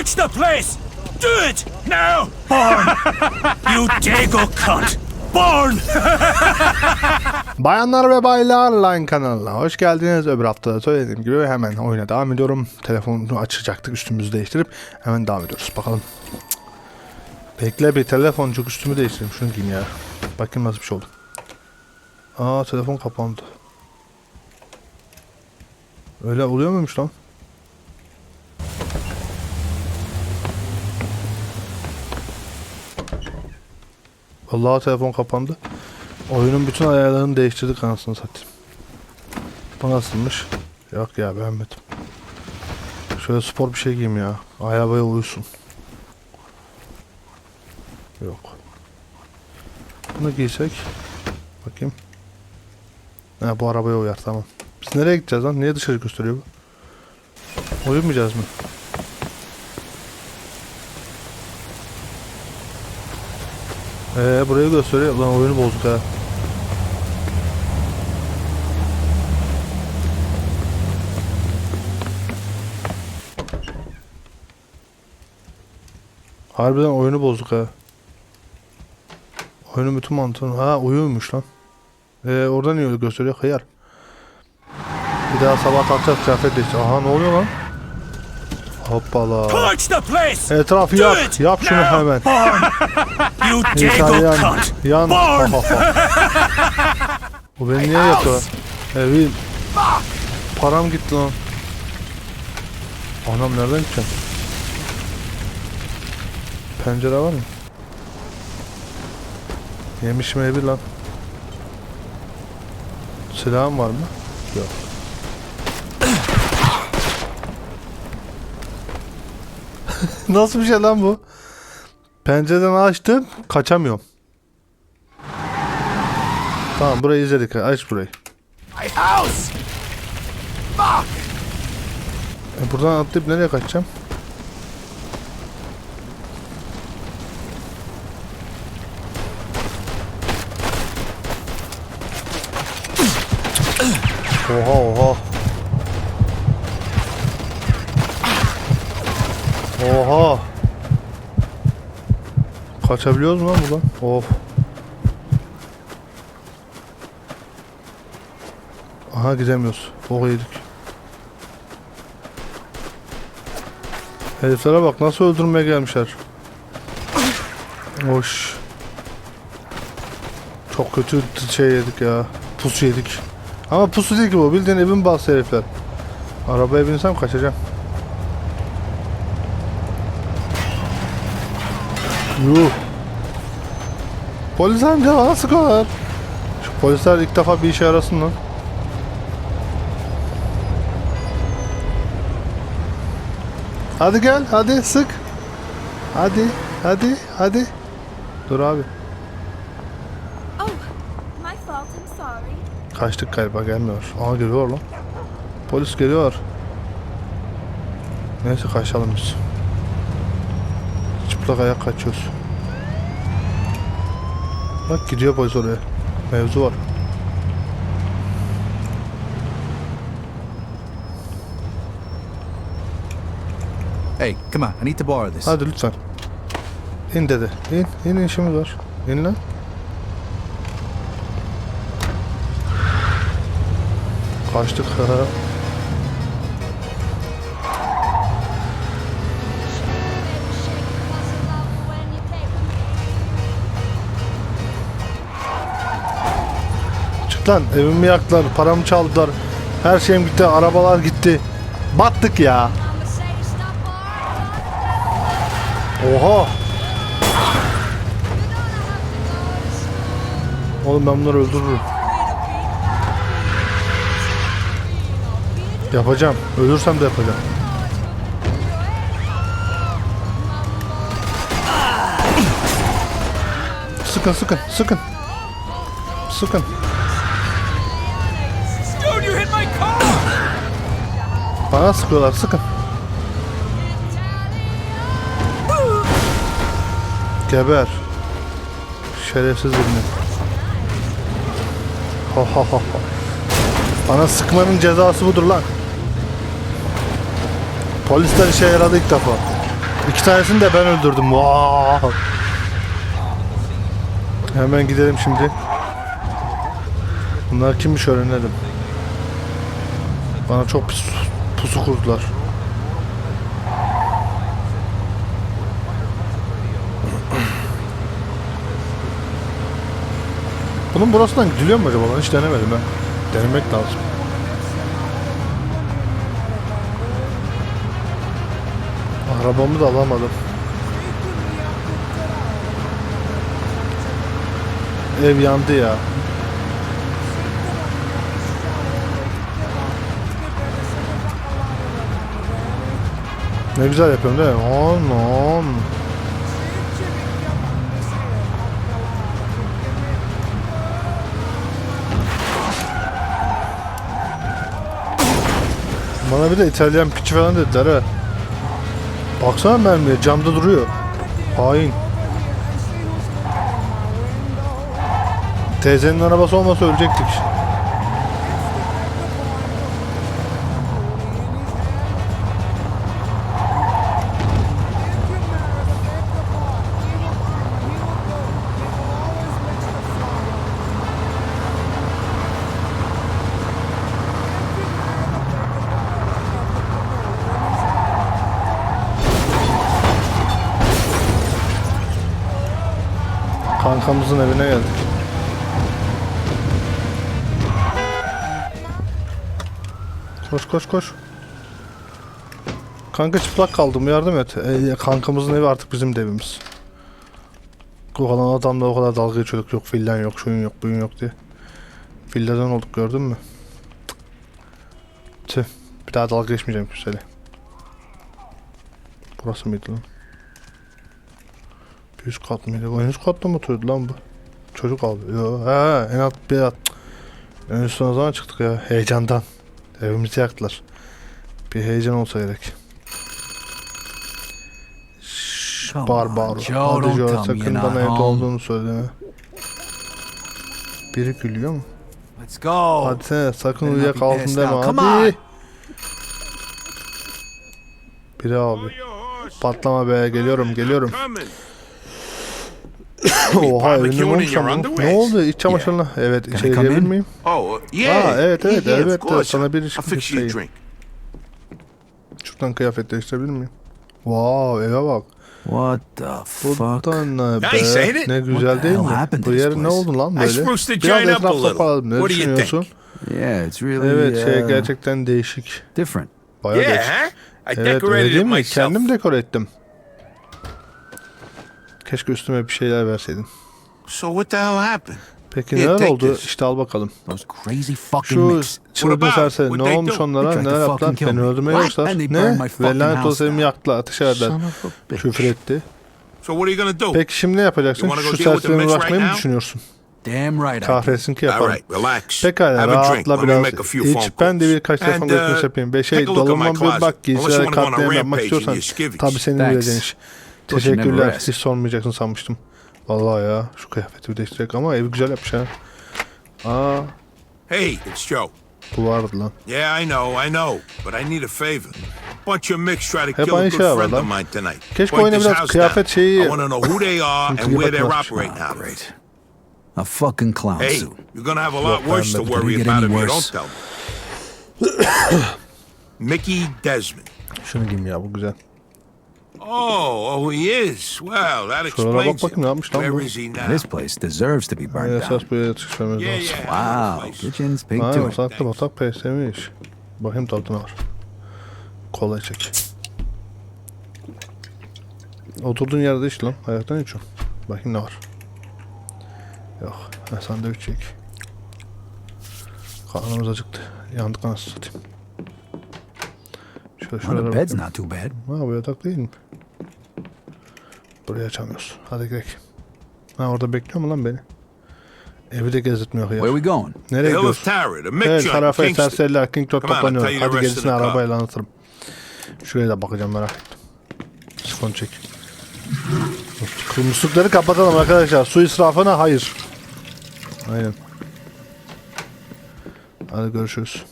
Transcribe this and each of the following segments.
Torch the place! Do it! Now! Born! you Dago cunt! Born! Bayanlar ve baylar Line kanalına hoş geldiniz. Öbür hafta da söylediğim gibi hemen oyuna devam ediyorum. Telefonu açacaktık üstümüzü değiştirip hemen devam ediyoruz. Bakalım. Bekle bir telefoncuk üstümü değiştireyim. Şunu giyeyim ya. Bakayım nasıl bir şey oldu. Aa telefon kapandı. Öyle oluyor muymuş lan? Vallahi telefon kapandı. Oyunun bütün ayarlarını değiştirdik anasını satayım. Bu nasılmış? Yok ya beğenmedim. Şöyle spor bir şey giyeyim ya. Arabaya uyusun. Yok. Bunu giysek. Bakayım. Ha bu arabaya uyar tamam. Biz nereye gideceğiz lan? Niye dışarı gösteriyor bu? Uyumayacağız mı? Ee burayı gösteriyor. Lan oyunu bozduk ha. Harbiden oyunu bozduk ha. Oyunun bütün mantığını... Ha uyumuş lan. Ee oradan niye öyle gösteriyor? Hıyar. Bir daha sabah kalkacağız kıyafet değiştir. Aha ne oluyor lan? Hoppala. Torch the place! Etrafı yak. Yap şunu hemen. You İnsan yan. Yan. Bu beni niye yakıyor? Evil. Param gitti lan. Anam nereden gideceğim? Pencere var mı? Yemişim evi lan. Silahım var mı? Yok. Nasıl bir şey lan bu? Pencereden açtım, kaçamıyorum. Tamam burayı izledik. Aç burayı. My house! E buradan atlayıp nereye kaçacağım? Oha. Oha. Kaçabiliyoruz mu lan buradan? Of. Aha gidemiyoruz. Bok yedik. Heriflere bak nasıl öldürmeye gelmişler. Hoş. Çok kötü şey yedik ya. Pusu yedik. Ama pusu değil ki bu. Bildiğin evin bastı herifler. Arabaya binsem kaçacağım. Yuh. Polis amca bana sıkıyorlar. Şu polisler ilk defa bir işe yarasın lan. Hadi gel, hadi sık. Hadi, hadi, hadi. Dur abi. Oh. Kaçtık galiba gelmiyor. Aa geliyor lan. Polis geliyor. Neyse kaçalım biz. Çıplak ayak kaçıyoruz. Bak gidiyor polis oraya. Mevzu var. Hey, come on, I need to borrow this. Hadi lütfen. İn dedi. İn. İn işimiz var. İn lan. Kaçtık. Lan. Evimi yaktılar. Paramı çaldılar. Her şeyim gitti. Arabalar gitti. Battık ya. Oha. Oğlum ben bunları öldürürüm. Yapacağım. Ölürsem de yapacağım. Sıkın sıkın sıkın. Sıkın. Bana sıkıyorlar sıkın. Geber. Şerefsiz birini. Ha ha ha. Bana sıkmanın cezası budur lan. Polisler işe yaradı ilk defa. İki tanesini de ben öldürdüm. Wow. Hemen gidelim şimdi. Bunlar kimmiş öğrenelim. Bana çok pis pusu kurdular. Bunun burasından gidiliyor mu acaba? Ben hiç denemedim ha. Denemek lazım. Arabamı da alamadım. Ev yandı ya. Ne güzel yapıyorum değil mi? On on. Bana bir de İtalyan piçi falan dediler ha. Baksana mermiye camda duruyor. Hain. Teyzenin arabası olmasa ölecektik. Kankamızın evine geldik. Koş koş koş. Kanka çıplak kaldım yardım et. E, kankamızın evi artık bizim de evimiz. O kadar adamla o kadar dalga geçiyorduk. Yok villan yok, şuyun yok, buyun yok diye. Villadan olduk gördün mü? Tüh. Bir daha dalga geçmeyeceğim kimseyle. Burası mıydı lan? Bir üst kat mıydı? En üst katta mı oturuyordu lan bu? Çocuk aldı. Yo, he, en alt bir at. En üstten o zaman çıktık ya. Heyecandan. Evimizi yaktılar. Bir heyecan olsa gerek. Barbar. Hadi don't Joe tell me sakın bana evde home. olduğunu söyleme. Biri gülüyor mu? Let's go. Hadi sen sakın passed deme hadi. Biri abi. Patlama be geliyorum geliyorum. Oha evinde ne olmuş ama? Ne oldu iç çamaşırına? Evet I içeri come girebilir in? miyim? Oh, yeah. Aa, evet, evet, yeah, yeah, of elbette. course. Sana bir I'll fix you a şey. drink. Şuradan kıyafet değiştirebilir miyim? Wow eve bak. What the fuck? Buradan ne be? Nice, ain't it? Ne What the güzel değil hell mi? happened to Bu this yer ne place? oldu lan I böyle? spruced the Biraz joint up a etraf little. toparladım. Ne What do you düşünüyorsun? think? Yeah, it's really Evet şey uh, gerçekten değişik. different. Bayağı Yeah, değişik. huh? I Evet öyle decorated değil it mi? myself. Kendim dekore ettim. Keşke üstüme bir şeyler verseydin. So what the hell happened? Peki Here, neler take oldu? this. İşte al bakalım. Those crazy fucking Şu mix. çılgın serseri ne What they olmuş do? onlara? Tried Neler yaptılar? fucking kill Beni me. öldürmeye What? çalıştılar. And they burned Ne? my fucking Ve lanet house olsa evimi down. yaktılar, ateş verdiler. Son of a bitch. Küfür etti. So what are you gonna do? Peki şimdi ne yapacaksın? You wanna go Şu deal with the mix uğraşmayı right mı now? düşünüyorsun? Damn right. I do. Kahretsin ki All yaparım. right, relax. Pekala Have a drink. rahatla Let me biraz. make a few phone İç ben de calls. birkaç telefon And, görüşmesi uh, yapayım. Be şey a look at my dolabıma bir closet. bak Unless you giysilere wanna go on a katliam yapmak rampage istiyorsan skivvies. tabii senin Thanks. bileceğin iş. Teşekkürler. Hiç sormayacaksın sanmıştım. Vallahi ya şu kıyafeti bir değiştirecek ama evi güzel yapmış ha. Aa Hey, it's Joe. bu vardı lan. Yeah, I know, I know, but I need a favor. A bunch of micks try to Hep kill a aynı good var friend of lan. mine tonight. Keşke Point oyuna this biraz house kıyafet down. şeyi- I want to know who they are and where they're operating out of. Great. A fucking clown Hey, suit. you're gonna have a lot worse to worry get about any if you worse? don't tell me. Mickey Desmond. Şunu giyeyim ya bu güzel. Oh, oh, he is. Well, that Şuralara bak explains bakayım ne it. yapmış lan bu. Where is he now? This place deserves to be burned Esas down. buraya Yeah, lazım. yeah. I know the Wow. Kitchen's pink Ha to it. batak peslemiş. Bakayım tadına var. Kola çek. Oturduğun yerde iç lan. Hayattan içiyorum. Bakayım ne var. Yok. Ha, sandviç çek. Karnımız acıktı. Yandık anasını satayım. Şöyle Well, şöyle the bed's bakayım. not too bad. Ha bu yatak değil mi? Buraya açamıyoruz. Hadi gidelim. Ha orada bekliyor mu lan beni? Evi de gezdirtmiyor ya. Where we going? Nereye gidiyoruz? joint, tarafa serseriler King Tut toplanıyor. Hadi gerisini arabayla anlatırım. Şuraya da bakacağım merak ettim. Sifon çek. Muslukları kapatalım arkadaşlar. Su israfına hayır. Aynen. Hadi görüşürüz.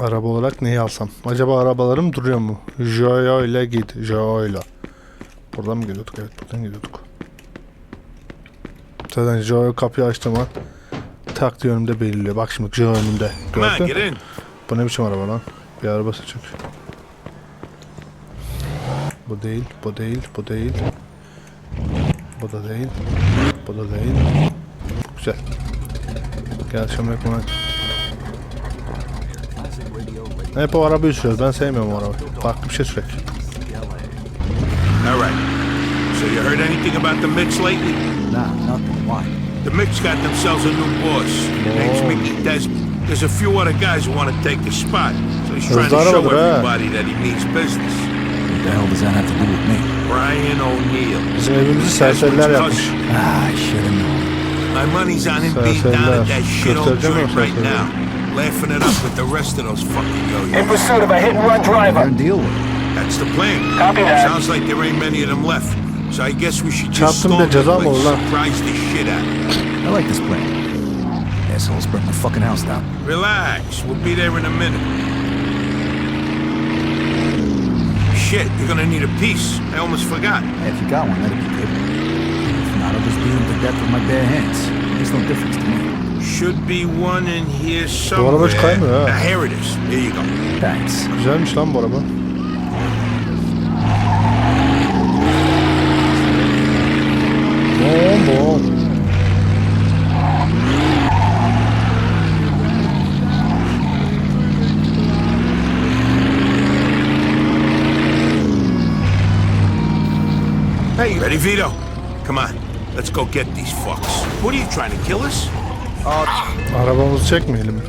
Araba olarak neyi alsam? Acaba arabalarım duruyor mu? Joyo ile git. Joyo ile. Buradan mı geliyorduk? Evet buradan geliyorduk. Zaten Joyo kapıyı açtım tak diye önümde belirliyor. Bak şimdi Joyo önümde. Gördün? Bu ne biçim araba lan? Bir araba seçecek. Bu değil, bu değil, bu değil. Bu da değil. Bu da değil. Güzel. Gel şömlek buna. Hep o arabayı sürüyoruz. Ben sevmiyorum o arabayı. Farklı bir şey sürek. All right. So you heard anything about the Mix lately? Nah, nothing. Why? The Mix got themselves a new boss. Name's Oh. Mickey Desmond. There's a few other guys who want to take the spot. So he's trying to Hızlı show arabadır ha. everybody that he means business. What the hell does that have to do with me? Brian O'Neill. Bizim evimizi serseriler yapmış. Ah, I should have known. My money's on him Sir, being down at that shit old Göstereceğim joint mi right sir, sir? now. Laughing it up with the rest of those fucking In yo-yos. pursuit of a hit and run driver. Better deal with it. That's the plan. Copy that. Sounds like there ain't many of them left. So I guess we should just Çarptım storm da the ceza mı place, olur lan? surprise the shit out of them. I like this plan. Assholes burn my fucking house down. Relax, we'll be there in a minute. Shit, you're gonna need a piece. I almost forgot. Hey, if you got one, that'd be good. If not, I'll just beat him to death with my bare hands. Makes no difference to me. Should be one in here araba somewhere. hiç kaymıyor ha. Ah, here it is. Here you go. Thanks. Güzelmiş lan bu araba. Bom bom. Hey, ready, Vito? Come on, let's go get these fucks. What are you trying to kill us? Arabamızı çekmeyelim.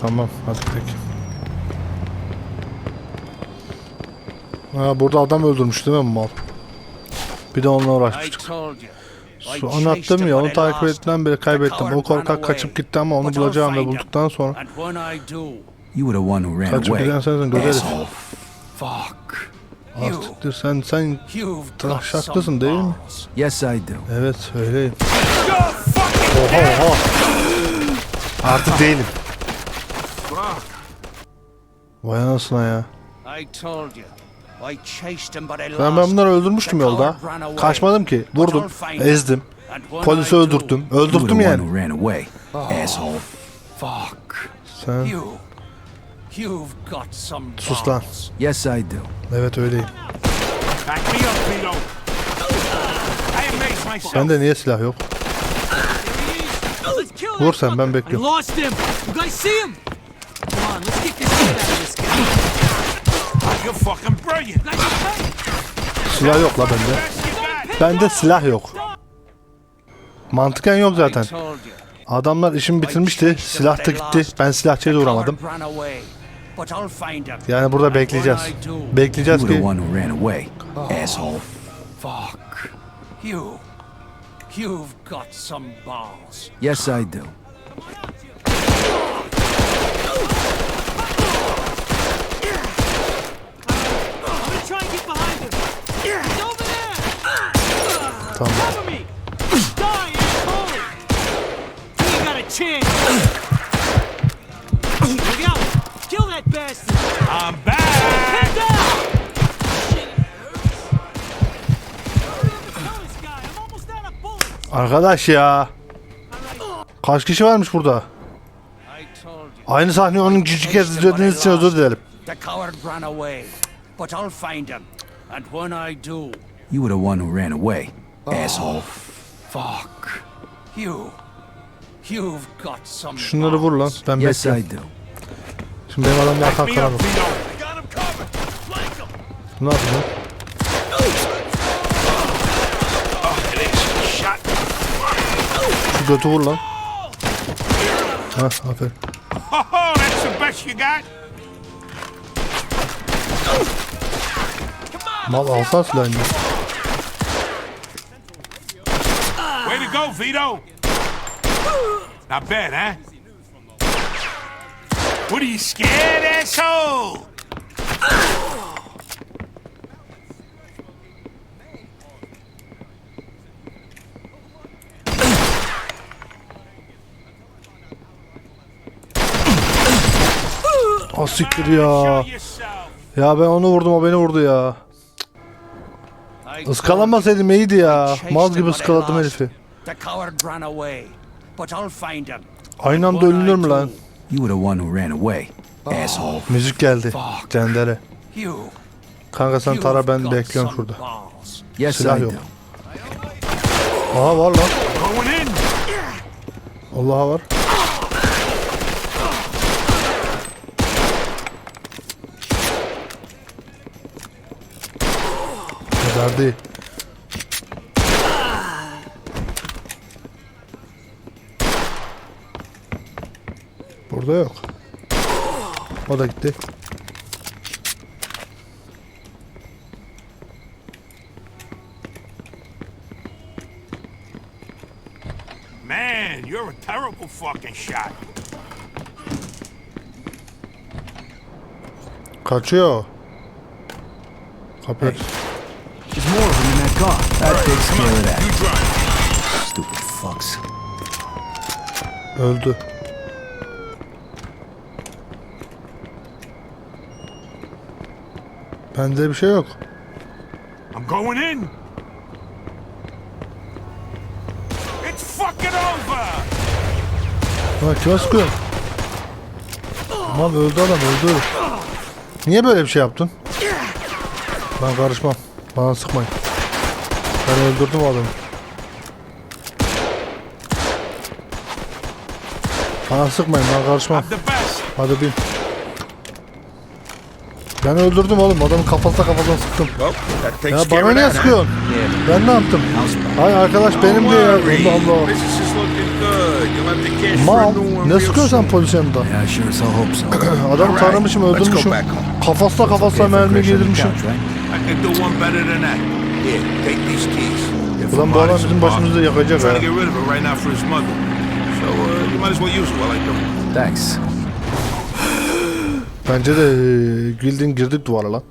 Tamam hadi peki. Ha, burada adam öldürmüş değil mi mal? Bir de onunla uğraşmıştık. Su anlattım ya onu takip him. beri kaybettim. O korkak kaçıp gitti ama onu bulacağım ve bulduktan sonra You were the one who ran kaçıp away. giden sensin göderiz. Asshole. Fuck. you, Artık sen sen taşaklısın değil mi? Yes, I do. Evet öyleyim. Oha oha. Artık değilim. Vay anasına ya. I told you. I chased him, but I lost Ben, ben bunları öldürmüştüm yolda. coward ran away. Kaçmadım ki. Vurdum. I'll find him. Ezdim. Polisi öldürttüm. Öldürttüm the one yani. who ran away. Asshole. Fuck. Sen Sus lan. Yes, I do. evet öyleyim. Bende niye silah yok? Vur sen ben bekliyorum. Silah yok la bende. Bende silah yok. Mantıken yok zaten. Adamlar işimi bitirmişti. Silah da gitti. Ben silahçıya da uğramadım. Yani burada bekleyeceğiz. Bekleyeceğiz ki one who ran away. Asshole. Fuck. You, you've got some balls. Yes, I do. I'm that bastard. I'm back. Head down. Shit, it hurts. Kill this guy. I'm almost out of bullets. Arkadaş ya. Kaç kişi varmış burada? I told you. Aynı sahneyi onun küçük kez izlediğiniz için özür dilerim. The coward ran away. But I'll find him. And when I do, You were the one who ran away. Asshole. Fuck. you, you've got some Şunları vur lan. Ben Yes, I do. Vito. Got him covered. Flank him. Ne yapacağım? Şu götü vur lan. Ha aferin. Oh, got? Mal alsan silahını. Way to go, Vito. Not bad, huh? What are you scared, asshole? Ah siktir ya. Ya ben onu vurdum o beni vurdu ya. Iskalamasaydım iyiydi ya. Mal gibi ıskaladım herifi. Aynı anda ölünür mü lan? You were the one who ran away. Asshole. Müzik geldi. Cendere. You. Kanka sen tara ben got bekliyorum some şurada. balls. Yes, Silah yok. Aha var lan. Going in. Allah'a var. Kadar Burada yok. O da gitti. Man, you're a terrible fucking shot. Kaçıyor. Kapı. There's more of them in that car. That takes care of that. Stupid fucks. Öldü. Bende bir şey yok. I'm going in. It's fucking over. Ha sıkıyorsun? Tamam öldü adam öldü. Niye böyle bir şey yaptın? Ben karışmam. Bana sıkmayın. Ben öldürdüm adamı. Bana sıkmayın ben karışmam. Hadi bin. Ben öldürdüm oğlum adamın kafasına kafadan sıktım. Ya bana niye sıkıyorsun? Ben ne yaptım? Hay arkadaş benim de ya. Allah Allah. Mal ne sıkıyorsun sen polis yanında? Yeah, sure as hell hope so. Adamı Alright, tanımışım öldürmüşüm. Kafasına kafasına mermi yedirmişim. Ulan bu adam bizim başımızda yakacak ha. uh. Thanks. Bence de e, girdik duvara lan.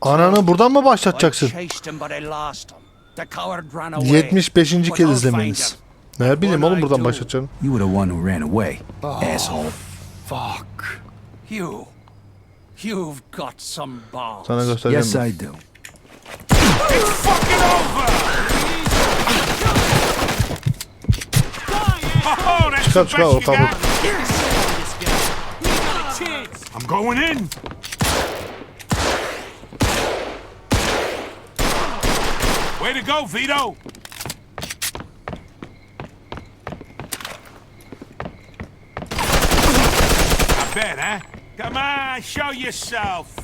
Ananı buradan mı başlatacaksın? chased him, but I lost him. The coward ran away. 75. But kez izlemeniz. Ne bileyim oğlum buradan do. başlatacaksın. You were the one who ran away. Asshole. Fuck. You. You've got some balls. Sana göstereceğim. Yes. I do. Çıkar çıkar o tabut. Got? I'm going in. Way to go, Vito. Not bad, huh? Come on, show yourself.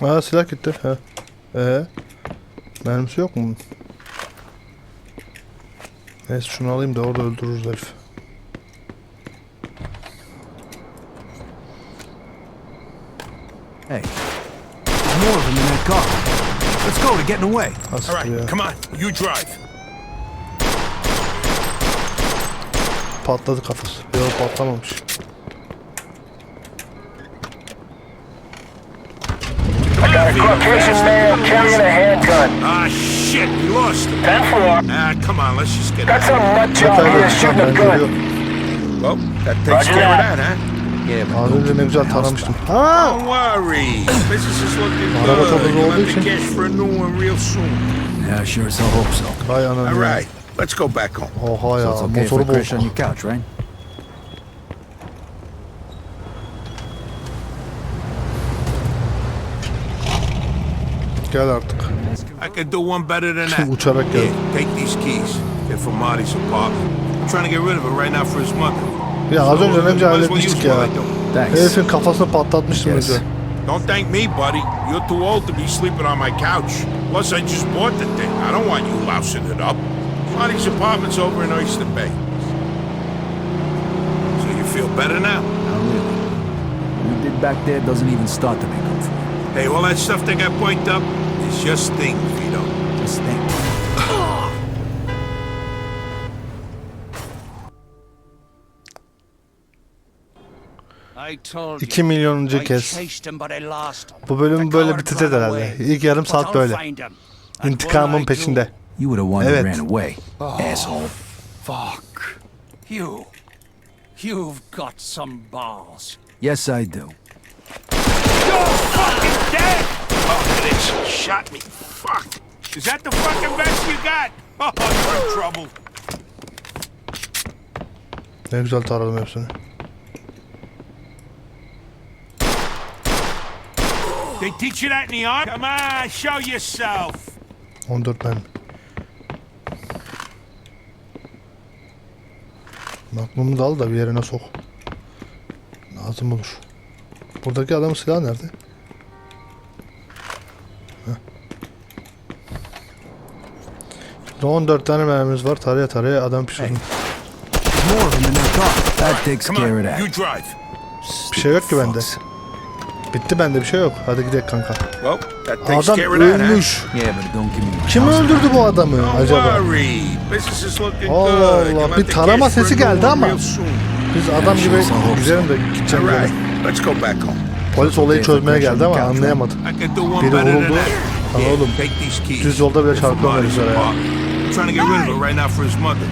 Ha silah gitti. He. Ee, mermisi yok mu? bunun? Neyse şunu alayım da orada öldürürüz herif. Hey. More of them in that car. Let's go, they're getting away. All right, come on, you drive. Patladı kafası. Yok patlamamış. Caucasian male carrying a handgun. Ah, shit, we lost him. 10 4. Ah, come on, let's just get Got out. some nut job Yeter here shooting a gun. Well, that takes Roger care of that. that, huh? Yeah, but Az don't önce give ne me güzel the taramıştım. Ha! Don't worry. Business is looking Araba çok good. hızlı You'll olduğu have the için. cash for a new one real soon. Yeah, sure as hell hope so. Vay anam All let's go back home. Oha ya So it's okay if I motoru crash on bozdu. your couch, right? Gel artık. I could do one better than that. Uçarak gel. take these keys. They're from Marty's apartment. I'm trying to get rid of it right now for his mother. Ya az önce ne önce halletmiştik ya. Thanks. Herifin kafasını patlatmıştım Yes. önce. Don't thank me, buddy. You're too old to be sleeping on my couch. Plus, I just bought the thing. I don't want you lousing it up. Marty's apartment's over in Oyster Bay. So you feel better now? Not really. What we did back there doesn't even start to make up for it. Hey, all that stuff that got pointed up is just things, Vito. Just think. I told 2 you. milyonuncu I kez. chased him, but I lost him. Bu bölüm böyle ran herhalde. İlk yarım saat böyle. find him. İntikamın peşinde. Evet. asshole. Fuck. You. You've got some balls. Yes, I do. You're fucking dead! Oh, this shot me. Fuck. Is that the fucking best you got? Oh, you're in trouble. Ne güzel taradım hepsini. They teach you that in the army? Come on, show yourself. 14 mermi. Aklımı da al da bir yerine sok. Lazım olur. Buradaki adamın silahı nerede? 14 tane mermimiz var. Taraya taraya adam pişirdim. More of them in that car. That takes Come care on, of you that. drive. Bir şey yok ki bende. Bitti bende bir şey yok. Hadi gidelim kanka. Adam ölmüş. Kim öldürdü bu adamı acaba? Allah. Allah, bir tarama sesi geldi ama. Biz adam gibi gidelim de gideceğim. Polis olayı çözmeye geldi ama anlayamadı. Biri vuruldu. Lan oğlum, düz yolda bile Marty's üzere ya. Apartment. I'm trying to get rid of it right now for his mother.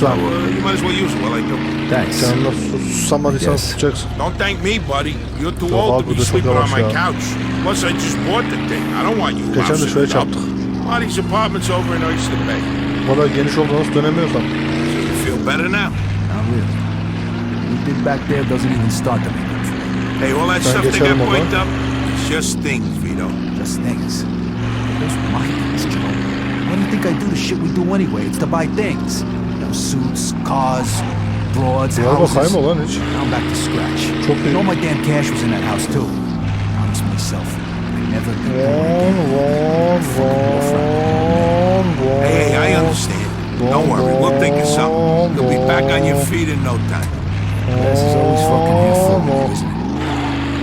So, uh, you might as well use it while I do. Thanks. Sen de sus- susamadıysan Yes. susacaksın. Don't thank me, buddy. You're too Yok old to be da çok sleeping on yavaş my ya. couch. Plus, I just bought the thing. I don't want you Geçen de lousing şöyle it up. çarptık. Marty's apartment's over in Oyster Bay. Bu kadar geniş oldu nasıl dönemiyorsam. So you feel better now? Not really. What we did back there doesn't even start to make up for it. Hey, all that Ben stuff they got geçerim ama. booked up, it's just things, Vito. Just things. Those are my things, Joe. Why do you think I do the shit we do anyway? It's to buy things. You know, suits, cars, broads, Ya houses. bakayım olan hiç. Now I'm back to scratch. Çok iyi. And all my damn cash was in that house too. Honest myself, I never did Von, von, von, von. Hey, hey, I understand. Don't worry, we'll think of something. You'll be back on your feet in no time. This is always fucking here for me, isn't it?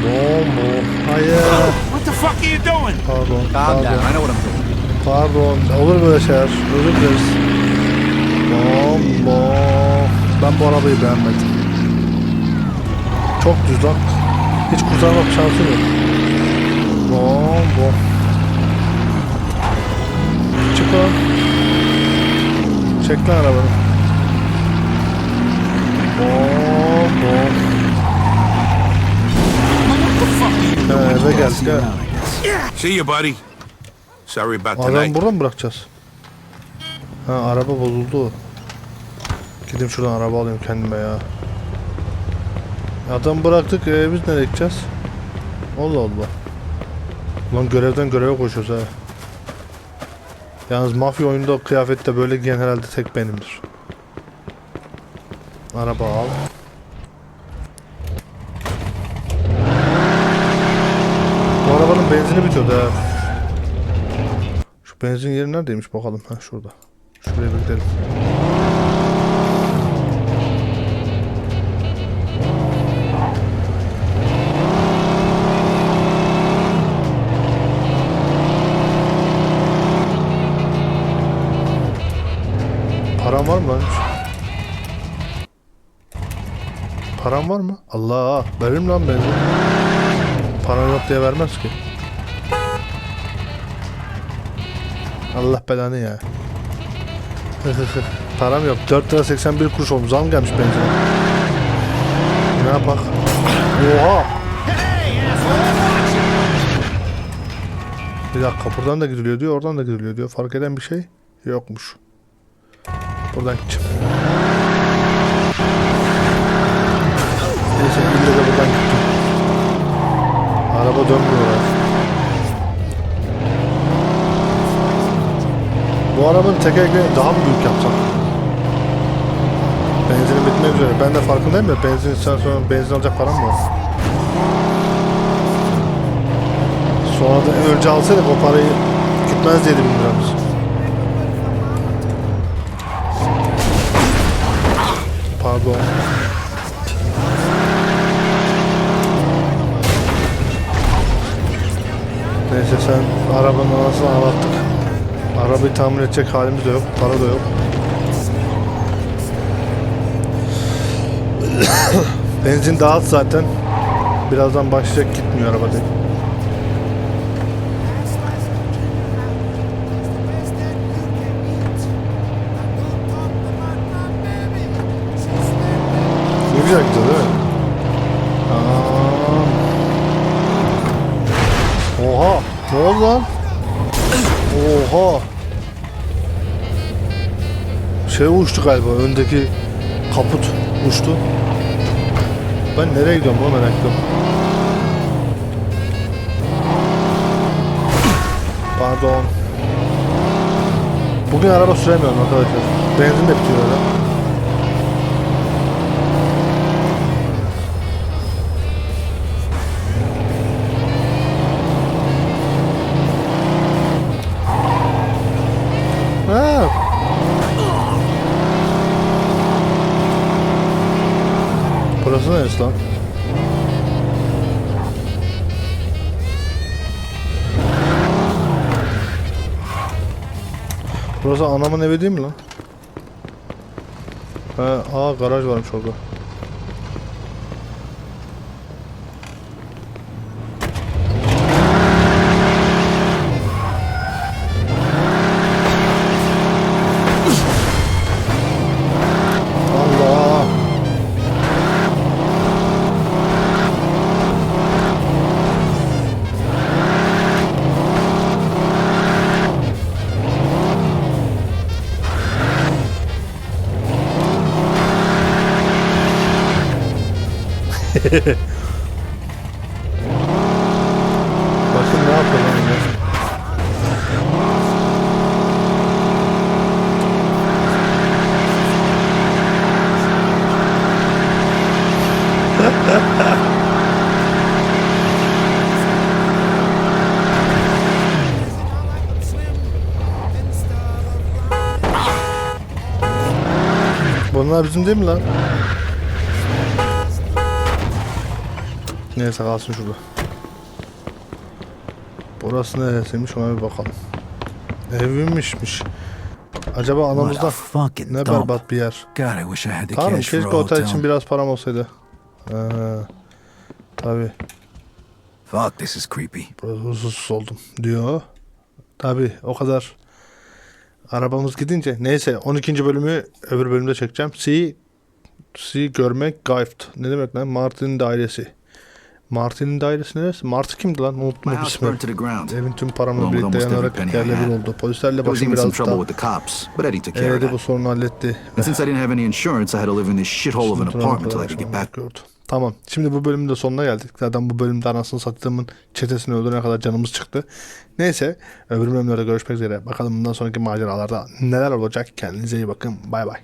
Von, von. Hayır. What the fuck are you doing? Pardon, Calm down. pardon. I know what I'm doing. Pardon. Olur böyle şeyler. Özür dileriz. Bom, bom. Ben bu arabayı beğenmedim. Çok düz lan. Hiç kurtarmak şansım yok. Bom, bom. Çık lan. Çek lan arabanı. Bom, bom. Ee, eve geldik ha. See you, buddy. Sorry about Adamı tonight. burada mı bırakacağız? Ha araba bozuldu. Gidip şuradan araba alayım kendime ya. Adam bıraktık ee, biz nereye gideceğiz? Allah Allah. Ulan görevden göreve koşuyoruz ha. Yalnız mafya oyunda kıyafette böyle giyen herhalde tek benimdir. Araba al. Bu arabanın benzini bitiyordu ha. Benzin yeri neredeymiş bakalım. Ha şurada. Şuraya bir gidelim. Param var mı lan? Param var mı? Allah verim lan benzin. Param yok diye vermez ki. Allah belanı ya. Param yok. 4 lira 81 kuruş olmuş. Zam gelmiş benzine. Ne yapak? Oha! Bir dakika buradan da gidiliyor diyor, oradan da gidiliyor diyor. Fark eden bir şey yokmuş. Buradan gideceğim. Neyse ille de buradan gittim. Araba dönmüyor ya. Bu arabanın tekerleğini daha mı büyük yapsam? Benzinin bitmek üzere. Ben de farkındayım ya benzin istasyonu benzin alacak param mı var? Sonra da önce alsaydık o parayı gitmez diye bin liramız. Pardon. Neyse sen arabanın anasını ağlattık. Arabayı tamir edecek halimiz de yok, para da yok. Benzin dağıt zaten. Birazdan başlayacak gitmiyor araba değil. Şey uçtu galiba. Öndeki kaput uçtu. Ben nereye gidiyorum bunu merak ediyorum. Pardon. Bugün araba süremiyorum arkadaşlar. Benzin de bitiyor öyle. Burası anamın evi değil mi lan? He, aa garaj varmış orada. Bakın ne yapıyor lan bunlar? Bizim değil mi lan? Neyse kalsın şurada. Burası neresiymiş ona bir bakalım. Evimmişmiş. Acaba anamızda ne berbat bir yer. Tanrım keşke otel için biraz param olsaydı. Ee, tabi Fuck, this is creepy. biraz huzursuz oldum diyor. Tabi o kadar arabamız gidince neyse 12. bölümü öbür bölümde çekeceğim. See, see görmek Gift. Ne demek lan? Martin'in dairesi. Martin'in dairesi neresi? Martı kimdi lan? Unuttum My ismi. Evin tüm paramla birlikte yanarak yerle bir oldu. Polislerle başım biraz trouble da with the cops, but Eddie took care of eğredi bu sorunu halletti. And since I didn't have any insurance, I had to live in this shithole of an Sınıfına apartment till I kadar could get yaşamak back. gördü. Tamam. Şimdi bu bölümün de sonuna geldik. Zaten bu bölümde anasını sattığımın çetesini öldürene kadar canımız çıktı. Neyse. Öbür bölümlerde görüşmek üzere. Bakalım bundan sonraki maceralarda neler olacak. Kendinize iyi bakın. Bay bay.